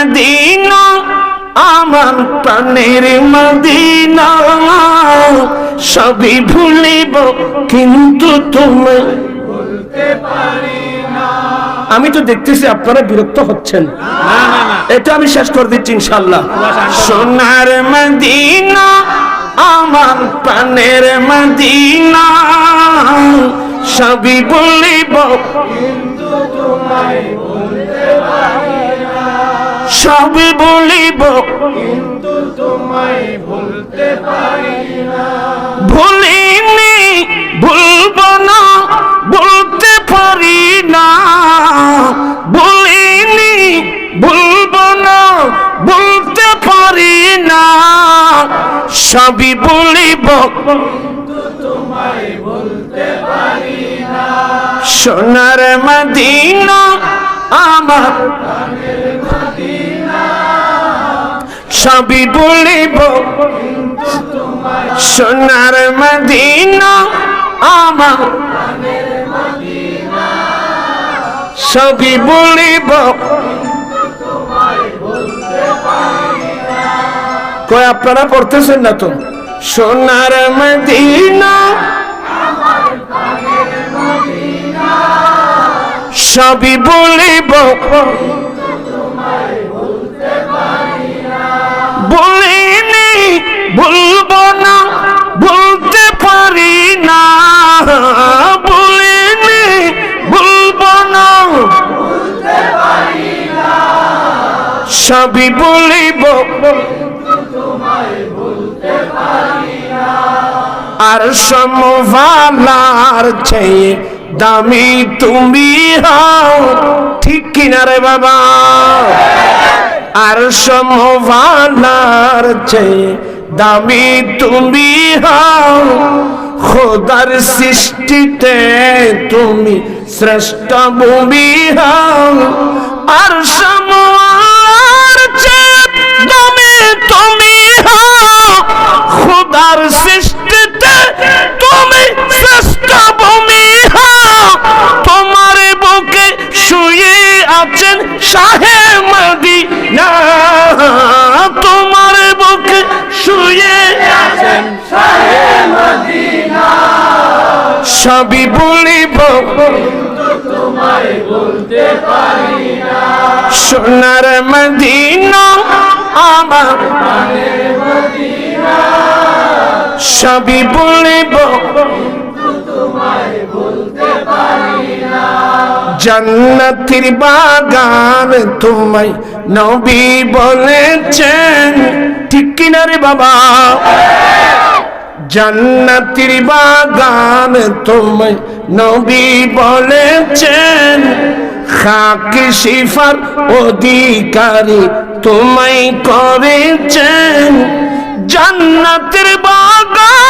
Medina আমার প্রাণের Medina. সবই ভুলিব কিন্তু তুমি আমি তো দেখতেছি আপনারা বিরক্ত হচ্ছেন। এটা আমি শেষ করে দিচ্ছি ইনশাল্লাহ সোনার মদিনা আমার প্রাণের মদিনা। সবই বলিব সবই বলিব। কিন্তু তোমায় ভুলতে পারি না। ভুলিনি ভুলব না বলতে পারি না। ভুলিনি ভুলব না বলতে পারি না। সবই বলিব। সোনার মদিনা আমার সবই বলিব সোনার মদিনা, আমার সবই বলিব কয়, আপনারা পড়তেছেন না তো? সোনার মদিনা সবই বলিব সবই বলিব। আর সমভালার চেয়ে দামি তুমি হও। ঠিক কিনা রে বাবা? আর সমভালার চেয়ে দামি তুমি হও। খোদার সৃষ্টিতে তুমি শ্রেষ্ঠ ভূমি হও। আর সমভালার সবই বলিব। সোনার মদিনা, আমার সবই বলিব। জান্নাতির বাগান তোমায় নবী বলেছেন। ঠিক কিনা রে বাবা? জান্নাতির বাগান তোমায় নবী বলেছেন। খাকি শিফার অধিকারী তোমায় করেছেন। জান্নাতের বাগান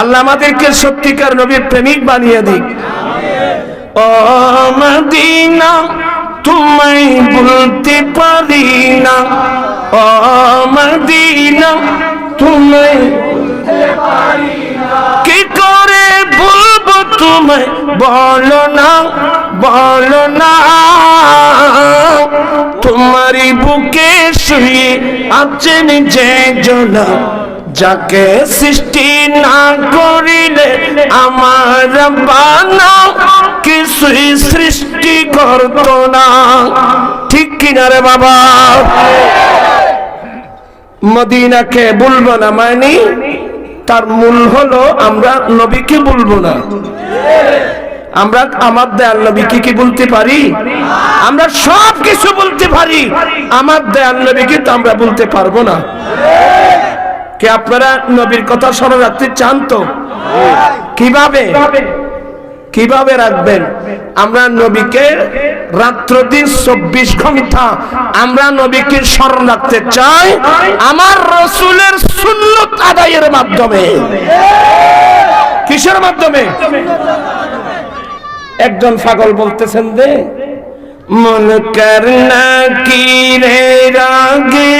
আল্লাহ আমাদেরকে সত্যিকার নবীর প্রেমিক বানিয়ে দিক। ও মদিনা, তোমায় বলতে পারি না। ও মদিনা, তোমায় কি করে বলব তোমায়? বলো না বলো না। তোমারই বুকে শুয়ে আছেন যে জনা যাকে সৃষ্টি না করিলে আমার বানা কিছুই সৃষ্টি করত না। ঠিক কিনা রে বাবা? মদিনাকে বলব না মানে তার মূল হলো আমরা নবীকে বলব না। আমরা আমার দয়াল নবীকে কি বলতে পারি? আমরা সব কিছু বলতে পারি। আমার দয়াল নবীকে তো আমরা বলতে পারব না। কে আপনারা নবীর কথা স্মরণ রাখতে চান তো? কীভাবে? কীভাবে রাখবেন? আমরা নবীকে রাত্র দিন চব্বিশ ঘণ্টা আমরা নবীকে স্মরণ রাখতে চাই আমার রসুলের সুন্নত আদায়ের মাধ্যমে। কিসের মাধ্যমে? একজন পাগল বলতেছেন দে মন করনা কি রে রাগে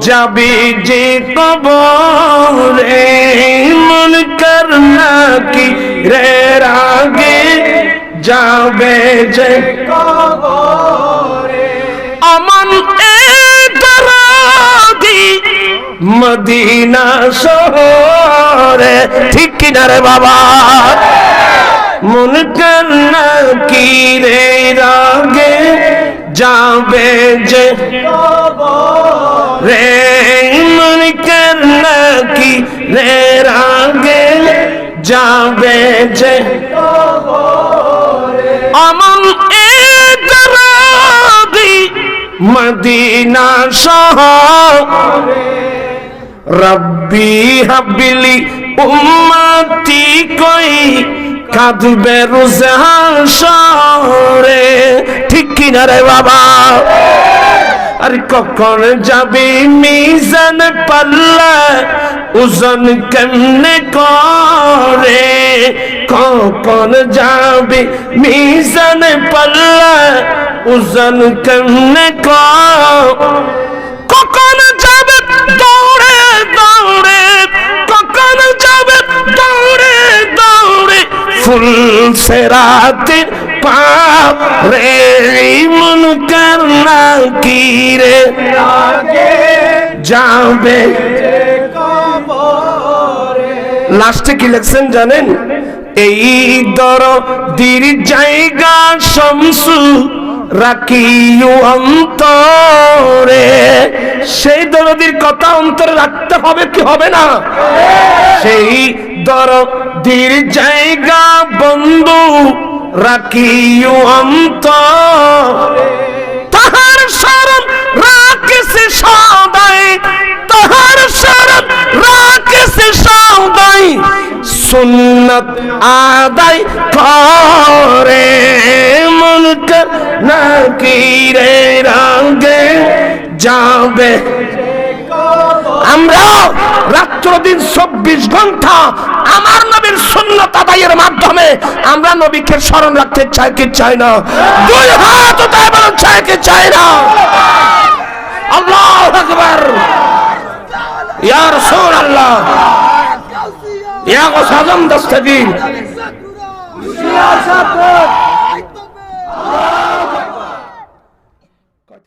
যাবে যে কবরে মন করনা কি রে রাগে? যাবে যে অমন এ দরাদি। মদিনা শহরে ঠিক কিনা রে বাবা? মন করনা কি রে রাগে? যাবে যে রে কি রে রাগে যাবে যে অমন এ মদিনা শহরে রব্বি হাবিলি উম্মতি কই কাঁদবে রোজারে ঠিক কিনা রে বাবা আর কখন যাবি মিজান পাল্লা ওজন কেমনে করে? কখন যাবি মিজান পাল্লা ওজন কেমনে কখন যাবে দৌড়ে দৌড়ে, কখন যাবে দৌড়ে দৌড়ে? ফুল সেরাতে পাপ রে মন করনা কি রে যাবে লাস্টে কি লেখছেন জানেন? এই দর দির জায়গা শমসু রাখিও অন্তরে। সেই দরদির কথা অন্তরে রাখতে হবে কি হবে না? সেই দরদির জায়গা বন্ধু রাখিও অন্তরে। তাহার শরণ রাখছে সদাই। তাহার শরণ রাখছে সদাই। সুন্নত আদায় করে মন নাকি রে রঙে যাবে আমরা রাত্র দিন চব্বিশ ঘণ্টা আমার নবীর সুন্নত আদায়ের মাধ্যমে আমরা নবীকে স্মরণ রাখতে চাই কি চাই না? দুই হাত উঠায় বলুন, চাই কি চাই না? আল্লাহ আকবার। ইয়া রাসূলুল্লাহ। ইয়া গসাদম দস্তগীর।